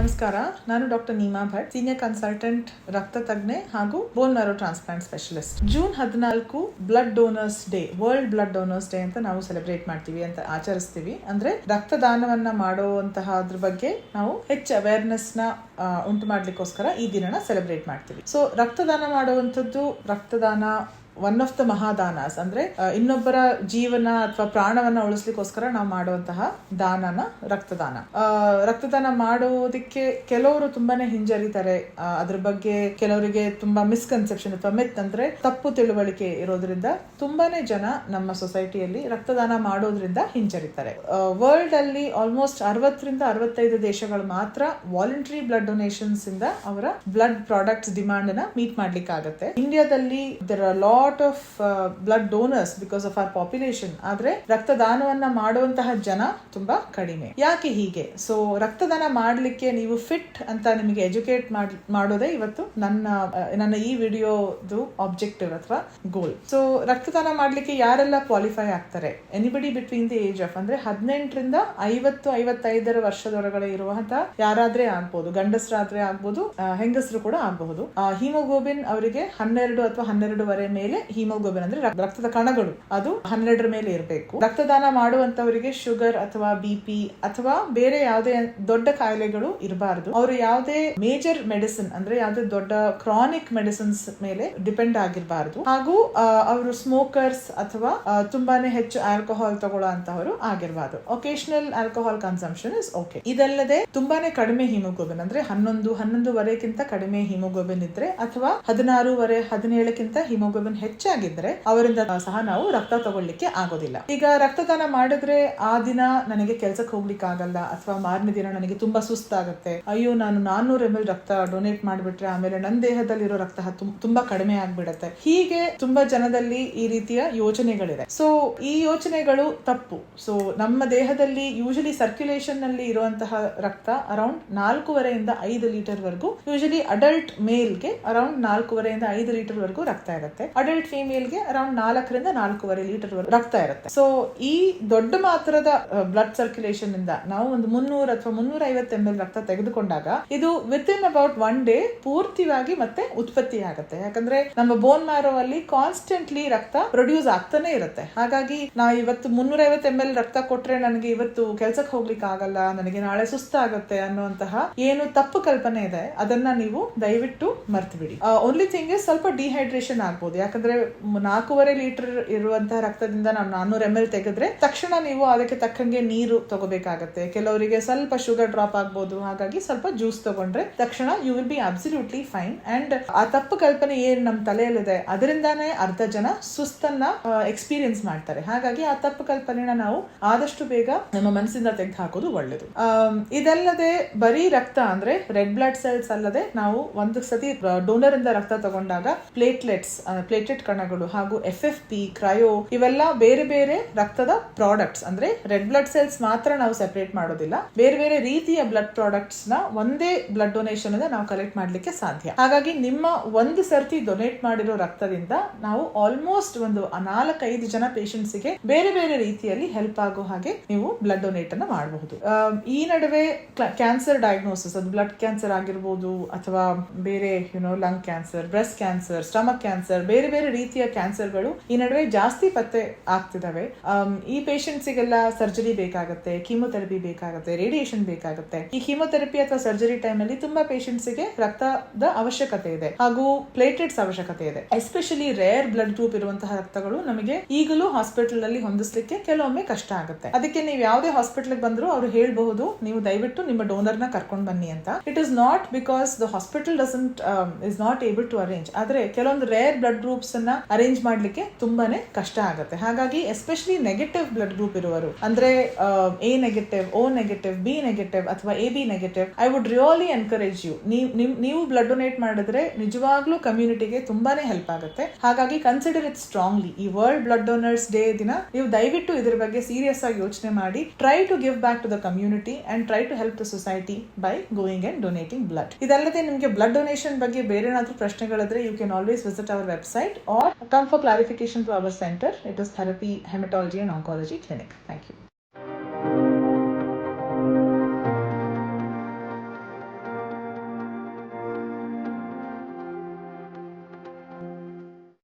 ನಮಸ್ಕಾರ, ನಾನು doctor Neema Bhat, senior consultant, ರಕ್ತ ತಜ್ಞೆ ಹಾಗೂ bone marrow transplant specialist June ಹದಿನಾಲ್ಕು blood donors day world blood donors day ಅಂತ ನಾವು ಸೆಲೆಬ್ರೇಟ್ ಮಾಡ್ತೀವಿ ಅಂತ ಆಚರಿಸ್ತೀವಿ. ಅಂದ್ರೆ ರಕ್ತದಾನವನ್ನ ಮಾಡುವಂತಹ ಅದ್ರ ಬಗ್ಗೆ ನಾವು ಹೆಚ್ಚು ಅವೇರ್ನೆಸ್ನ ಉಂಟು ಮಾಡ್ಲಿಕ್ಕೋಸ್ಕರ ಈ ದಿನನ ಸೆಲೆಬ್ರೇಟ್ ಮಾಡ್ತೀವಿ. ಸೊ ರಕ್ತದಾನ ಮಾಡುವಂಥದ್ದು ರಕ್ತದಾನ ಒನ್ ಆಫ್ ದ ಮಹಾದಾನಸ್ ಅಂದ್ರೆ ಇನ್ನೊಬ್ಬರ ಜೀವನ ಅಥವಾ ಪ್ರಾಣವನ್ನ ಉಳಿಸ್ಲಿಕ್ಕೋಸ್ಕರ ನಾವು ಮಾಡುವಂತಹ ದಾನನ ರಕ್ತದಾನ. ರಕ್ತದಾನ ಮಾಡೋದಕ್ಕೆ ಕೆಲವರು ತುಂಬಾನೇ ಹಿಂಜರಿತಾರೆ. ಅದ್ರ ಬಗ್ಗೆ ಕೆಲವರಿಗೆ ತುಂಬಾ ಮಿಸ್ಕನ್ಸೆಪ್ಷನ್ ಅಥವಾ ಮೆತ್ ಅಂದ್ರೆ ತಪ್ಪು ತಿಳುವಳಿಕೆ ಇರೋದ್ರಿಂದ ತುಂಬಾನೇ ಜನ ನಮ್ಮ ಸೊಸೈಟಿಯಲ್ಲಿ ರಕ್ತದಾನ ಮಾಡೋದ್ರಿಂದ ಹಿಂಜರಿತಾರೆ. ವರ್ಲ್ಡ್ ಅಲ್ಲಿ ಆಲ್ಮೋಸ್ಟ್ ಅರವತ್ತರಿಂದ ಅರವತ್ತೈದು ದೇಶಗಳು ಮಾತ್ರ ವಾಲಂಟರಿ ಬ್ಲಡ್ ಡೊನೇಷನ್ಸ್ ಇಂದ ಅವರ ಬ್ಲಡ್ ಪ್ರಾಡಕ್ಟ್ಸ್ ಡಿಮಾಂಡ್ನ ಮೀಟ್ ಮಾಡ್ಲಿಕ್ಕೆ ಆಗುತ್ತೆ ಇಂಡಿಯಾದಲ್ಲಿ are lot of blood donors because of our population ಆದ್ರೆ ರಕ್ತದಾನವನ್ನ ಮಾಡುವಂತಹ ಜನ ತುಂಬಾ ಕಡಿಮೆ. ಯಾಕೆ ಹೀಗೆ? ಸೊ ರಕ್ತದಾನ ಮಾಡಲಿಕ್ಕೆ ನೀವು ಫಿಟ್ ಅಂತ ನಿಮಗೆ ಎಜುಕೇಟ್ ಮಾಡೋದೇ ಇವತ್ತು ನನ್ನ ನನ್ನ ಈ ವಿಡಿಯೋದು ಆಬ್ಜೆಕ್ಟಿವ್ ಅಥವಾ ಗೋಲ್ ಸೊ ರಕ್ತದಾನ ಮಾಡಲಿಕ್ಕೆ ಯಾರೆಲ್ಲ ಕ್ವಾಲಿಫೈ ಆಗ್ತಾರೆ? Anybody between the age of ಅಂದ್ರೆ ಹದಿನೆಂಟರಿಂದ ಐವತ್ತು, ಐವತ್ತೈದರ ವರ್ಷದೊಳಗಡೆ ಇರುವಂತಹ ಯಾರಾದ್ರೆ ಆಗ್ಬಹುದು ಗಂಡಸರಾದ್ರೆ ಆಗ್ಬಹುದು ಹೆಂಗಸರು ಕೂಡ ಆಗಬಹುದು. ಹಿಮೋಗ್ಲೋಬಿನ್ ಅವರಿಗೆ ಹನ್ನೆರಡು ಅಥವಾ ಹನ್ನೆರಡುವರೆ ಮೇಲೆ ಹಿಮೋಗ್ಲೋಬಿನ್ ಅಂದ್ರೆ ರಕ್ತದ ಕಣಗಳು. ಅದು ಹನ್ನೆರಡರ ಮೇಲೆ ಇರಬೇಕು. ರಕ್ತದಾನ ಮಾಡುವಂತವರಿಗೆ ಶುಗರ್ ಅಥವಾ ಬಿ ಪಿ ಅಥವಾ ಬೇರೆ ಯಾವುದೇ ದೊಡ್ಡ ಕಾಯಿಲೆಗಳು ಇರಬಾರದು. ಅವರು ಯಾವುದೇ ಮೇಜರ್ ಮೆಡಿಸಿನ್ ಅಂದ್ರೆ ಯಾವುದೇ ದೊಡ್ಡ ಕ್ರಾನಿಕ್ ಮೆಡಿಸಿನ್ಸ್ ಮೇಲೆ ಡಿಪೆಂಡ್ ಆಗಿರಬಾರದು. ಹಾಗೂ ಅವರು ಸ್ಮೋಕರ್ಸ್ ಅಥವಾ ತುಂಬಾನೇ ಹೆಚ್ಚು ಆಲ್ಕೋಹಾಲ್ ತಗೊಳ್ಳೋ ಆಗಿರಬಾರ್ದು. Occasional alcohol consumption is okay ಇದಲ್ಲದೆ ತುಂಬಾನೇ ಕಡಿಮೆ ಹಿಮೋಗ್ಲೋಬಿನ್ ಅಂದ್ರೆ ಹನ್ನೊಂದು, ಹನ್ನೊಂದುವರೆಗಿಂತ ಕಡಿಮೆ ಹಿಮೋಗ್ಲೋಬಿನ್ ಇದ್ರೆ ಅಥವಾ ಹದಿನಾರೂವರೆ, ಹದಿನೇಳಕ್ಕಿಂತ ಹಿಮೋಗ್ಲೋಬಿನ್ ಹೆಚ್ಚಾಗಿದ್ರೆ ಅವರಿಂದ ಸಹ ನಾವು ರಕ್ತ ತಗೊಳ್ಳಿಕ್ಕೆ ಆಗೋದಿಲ್ಲ. ಈಗ ರಕ್ತದಾನ ಮಾಡಿದ್ರೆ ಆ ದಿನ ನನಗೆ ಕೆಲ್ಸಕ್ಕೆ ಹೋಗ್ಲಿಕ್ಕೆ ಆಗಲ್ಲ ಅಥವಾ ಮಾರನೇ ದಿನ ನನಗೆ ತುಂಬಾ ಸುಸ್ತಾಗುತ್ತೆ. ಅಯ್ಯೋ, ನಾನು ನಾನ್ನೂರು ಎಂ ಎಲ್ ರಕ್ತ ಡೊನೇಟ್ ಮಾಡಿಬಿಟ್ರೆ ಆಮೇಲೆ ನನ್ನ ದೇಹದಲ್ಲಿರೋ ರಕ್ತ ತುಂಬಾ ಕಡಿಮೆ ಆಗ್ಬಿಡತ್ತೆ. ಹೀಗೆ ತುಂಬಾ ಜನದಲ್ಲಿ ಈ ರೀತಿಯ ಯೋಚನೆಗಳಿದೆ. ಸೊ ಈ ಯೋಚನೆಗಳು ತಪ್ಪು. ಸೊ ನಮ್ಮ ದೇಹದಲ್ಲಿ ಯೂಶಲಿ ಸರ್ಕ್ಯುಲೇಷನ್ನಲ್ಲಿ ಇರುವಂತಹ ರಕ್ತ ಅರೌಂಡ್ ನಾಲ್ಕೂವರೆಯಿಂದ ಐದು ಲೀಟರ್ ವರೆಗೂ ಯೂಶಲಿ ಅಡಲ್ಟ್ ಮೇಲ್ಗೆ ಅರೌಂಡ್ ನಾಲ್ಕೂವರೆಯಿಂದ ಐದು ಲೀಟರ್ ವರೆಗೂ ರಕ್ತ ಇರುತ್ತೆ. ಫೀಮೇಲ್ಗೆ ಅರೌಂಡ್ ನಾಲ್ಕರಿಂದ ನಾಲ್ಕೂವರೆ ಲೀಟರ್ ರಕ್ತ ಇರುತ್ತೆ. ಸೊ ಈ ದೊಡ್ಡ ಮಾತ್ರದ ಬ್ಲಡ್ ಸರ್ಕ್ಯುಲೇಷನ್ ಇಂದ ನಾವು ಒಂದು ಮುನ್ನೂರ ಅಥವಾ ಮುನ್ನೂರ ಐವತ್ತು ಎಂ ಎಲ್ ರಕ್ತ ತೆಗೆದುಕೊಂಡಾಗ ಇದು within about one day ಪೂರ್ತಿಯಾಗಿ ಮತ್ತೆ ಉತ್ಪತ್ತಿ ಆಗುತ್ತೆ. ಯಾಕಂದ್ರೆ ನಮ್ಮ ಬೋನ್ ಮ್ಯಾರೋ ಅಲ್ಲಿ ಕಾನ್ಸ್ಟೆಂಟ್ಲಿ ರಕ್ತ ಪ್ರೊಡ್ಯೂಸ್ ಆಗ್ತಾನೆ ಇರುತ್ತೆ. ಹಾಗಾಗಿ ನಾ ಇವತ್ತು ಮುನ್ನೂರ ಐವತ್ತು ಎಂ ಎಲ್ ರಕ್ತ ಕೊಟ್ರೆ ನನಗೆ ಇವತ್ತು ಕೆಲ್ಸಕ್ಕೆ ಹೋಗ್ಲಿಕ್ಕೆ ಆಗಲ್ಲ, ನನಗೆ ನಾಳೆ ಸುಸ್ತಾಗುತ್ತೆ ಅನ್ನುವಂತಹ ಏನು ತಪ್ಪು ಕಲ್ಪನೆ ಇದೆ, ಅದನ್ನ ನೀವು ದಯವಿಟ್ಟು ಮರ್ತು ಬಿಡಿ ಓನ್ಲಿ ಥಿಂಗ್ ಸ್ವಲ್ಪ ಡಿಹೈಡ್ರೇಷನ್ ಆಗ್ಬೋದು. ಯಾಕಂದ್ರೆ ಮ್- ನಾಲ್ಕೂವರೆ ಲೀಟರ್ ಇರುವಂತಹ ರಕ್ತದಿಂದ ನಾವು ನಾನ್ನೂರ ಎಂ ಎಲ್ ತೆಗೆದ್ರೆ ತಕ್ಷಣ ನೀವು ಅದಕ್ಕೆ ತಕ್ಕಂಗೆ ನೀರು ತಗೋಬೇಕಾಗತ್ತೆ. ಕೆಲವರಿಗೆ ಸ್ವಲ್ಪ ಶುಗರ್ ಡ್ರಾಪ್ ಆಗ್ಬೋದು. ಹಾಗಾಗಿ ಸ್ವಲ್ಪ ಜ್ಯೂಸ್ ತಗೊಂಡ್ರೆ ತಕ್ಷಣ you will be absolutely fine and ಆ ತಪ್ಪು ಕಲ್ಪನೆ ಏನ್ ನಮ್ಮ ತಲೆಯಲ್ಲಿದೆ, ಅದರಿಂದಾನೇ ಅರ್ಧ ಜನ ಸುಸ್ತನ್ನ ಎಕ್ಸ್ಪೀರಿಯನ್ಸ್ ಮಾಡ್ತಾರೆ. ಹಾಗಾಗಿ ಆ ತಪ್ಪು ಕಲ್ಪನೆನ ನಾವು ಆದಷ್ಟು ಬೇಗ ನಮ್ಮ ಮನಸ್ಸಿಂದ ತೆಗೆದು ಹಾಕೋದು ಒಳ್ಳೇದು. ಇದಲ್ಲದೆ ಬರೀ ರಕ್ತ ಅಂದ್ರೆ ರೆಡ್ ಬ್ಲಡ್ ಸೆಲ್ಸ್ ಅಲ್ಲದೆ ನಾವು ಒಂದು ಸತಿ ಡೋನರ್ ಇಂದ ರಕ್ತ ತಗೊಂಡಾಗ ಪ್ಲೇಟ್ಲೆಟ್ಸ್ ಪ್ಲೇಟ್ಲೆಟ್ ಕಣಗಳು ಹಾಗೂ ಎಫ್ ಎಫ್ ಪಿ ಕ್ರಯೋ ಇವೆಲ್ಲ ಬೇರೆ ಬೇರೆ ರಕ್ತದ ಪ್ರಾಡಕ್ಟ್ಸ್ ಅಂದ್ರೆ ರೆಡ್ ಬ್ಲಡ್ ಸೆಲ್ಸ್ ಮಾತ್ರ ನಾವು ಸೆಪರೇಟ್ ಮಾಡೋದಿಲ್ಲ. ಬೇರೆ ಬೇರೆ ರೀತಿಯ ಬ್ಲಡ್ ಪ್ರಾಡಕ್ಟ್ಸ್ನ ಒಂದೇ ಬ್ಲಡ್ ಡೊನೇಷನ್ ಇಂದ ನಾವು ಕಲೆಕ್ಟ್ ಮಾಡ್ಲಿಕ್ಕೆ ಸಾಧ್ಯ. ಹಾಗಾಗಿ ನಿಮ್ಮ ಒಂದು ಸರ್ತಿ ಡೊನೇಟ್ ಮಾಡಿರೋ ರಕ್ತದಿಂದ ನಾವು ಆಲ್ಮೋಸ್ಟ್ ಒಂದು ನಾಲ್ಕೈದು ಜನ ಪೇಷಂಟ್ಸ್ಗೆ ಬೇರೆ ಬೇರೆ ರೀತಿಯಲ್ಲಿ ಹೆಲ್ಪ್ ಆಗೋ ಹಾಗೆ ನೀವು ಬ್ಲಡ್ ಡೊನೇಟ್ ಅನ್ನ ಮಾಡಬಹುದು. ಈ ನಡುವೆ ಕ್ಯಾನ್ಸರ್ ಡಯಾಗ್ನೋಸಿಸ್ ಅದು ಬ್ಲಡ್ ಕ್ಯಾನ್ಸರ್ ಆಗಿರ್ಬೋದು ಅಥವಾ ಬೇರೆ you know lung cancer breast cancer stomach cancer ಬೇರೆ ಬೇರೆ ರೀತಿಯ ಕ್ಯಾನ್ಸರ್ಗಳು ಈ ನಡುವೆ ಜಾಸ್ತಿ ಪತ್ತೆ ಆಗ್ತಿದಾವೆ ಈ ಪೇಷಂಟ್ಸಿಗೆಲ್ಲ ಸರ್ಜರಿ ಬೇಕಾಗುತ್ತೆ, ಕೀಮೋಥೆರಪಿ ಬೇಕಾಗುತ್ತೆ, ರೇಡಿಯೇಷನ್ ಬೇಕಾಗುತ್ತೆ. ಈ ಕೀಮೋಥೆರಪಿ ಅಥವಾ ಸರ್ಜರಿ ಟೈಮ್ ಅಲ್ಲಿ ತುಂಬಾ ಪೇಷಂಟ್ಸ್ಗೆ ರಕ್ತದ ಅವಶ್ಯಕತೆ ಇದೆ ಹಾಗೂ ಪ್ಲೇಟೆಟ್ಸ್ ಅವಶ್ಯಕತೆ ಇದೆ. ಎಸ್ಪೆಷಲಿ ರೇರ್ ಬ್ಲಡ್ ಗ್ರೂಪ್ ಇರುವಂತಹ ರಕ್ತಗಳು ನಮಗೆ ಈಗಲೂ ಹಾಸ್ಪಿಟಲ್ ಅಲ್ಲಿ ಹೊಂದಿಸ್ಲಿಕ್ಕೆ ಕೆಲವೊಮ್ಮೆ ಕಷ್ಟ ಆಗುತ್ತೆ. ಅದಕ್ಕೆ ನೀವು ಯಾವುದೇ ಹಾಸ್ಪಿಟಲ್ ಬಂದ್ರು ಅವರು ಹೇಳಬಹುದು, ನೀವು ದಯವಿಟ್ಟು ನಿಮ್ಮ ಡೋನರ್ನ ಕರ್ಕೊಂಡು ಬನ್ನಿ ಅಂತ. It is not because the hospital doesn't is not able to arrange ಆದ್ರೆ ಕೆಲವೊಂದು ರೇರ್ ಬ್ಲಡ್ ಗ್ರೂಪ್ಸ್ ಅನ್ನ ಅರೇಂಜ್ ಮಾಡ್ಲಿಕ್ಕೆ ತುಂಬಾನೇ ಕಷ್ಟ ಆಗುತ್ತೆ. ಹಾಗಾಗಿ ಎಸ್ಪೆಷಲಿ ನೆಗೆಟಿವ್ ಬ್ಲಡ್ ಗ್ರೂಪ್ ಇರುವರು, ಅಂದ್ರೆ A negative, O negative, B negative ಅಥವಾ A B negative, I would really encourage you. ನೀವು ಬ್ಲಡ್ ಡೊನೇಟ್ ಮಾಡಿದ್ರೆ ನಿಜವಾಗ್ಲೂ ಕಮ್ಯುನಿಟಿಗೆ ತುಂಬಾನೇ ಹೆಲ್ಪ್ ಆಗುತ್ತೆ. ಹಾಗಾಗಿ ಕನ್ಸಿಡರ್ ಇಟ್ ಸ್ಟ್ರಾಂಗ್ಲಿ. ಈ ವರ್ಲ್ಡ್ ಬ್ಲಡ್ ಡೋನರ್ಸ್ ಡೇ ದಿನ ನೀವು ದಯವಿಟ್ಟು ಇದ್ರ ಬಗ್ಗೆ ಸೀರಿಯಸ್ ಆಗಿ ಯೋಚನೆ ಮಾಡಿ. Try to give back to the community and try to help the society by going and donating blood. ಇದಲ್ಲದೆ ನಿಮಗೆ ಬ್ಲಡ್ ಡೊನೇಷನ್ ಬಗ್ಗೆ ಬೇರೆ ಏನಾದರೂ ಪ್ರಶ್ನೆಗಳಿದ್ರೆ you can always visit our website or come for clarification to our center. It is Therapy, Hematology and Oncology Clinic. Thank you.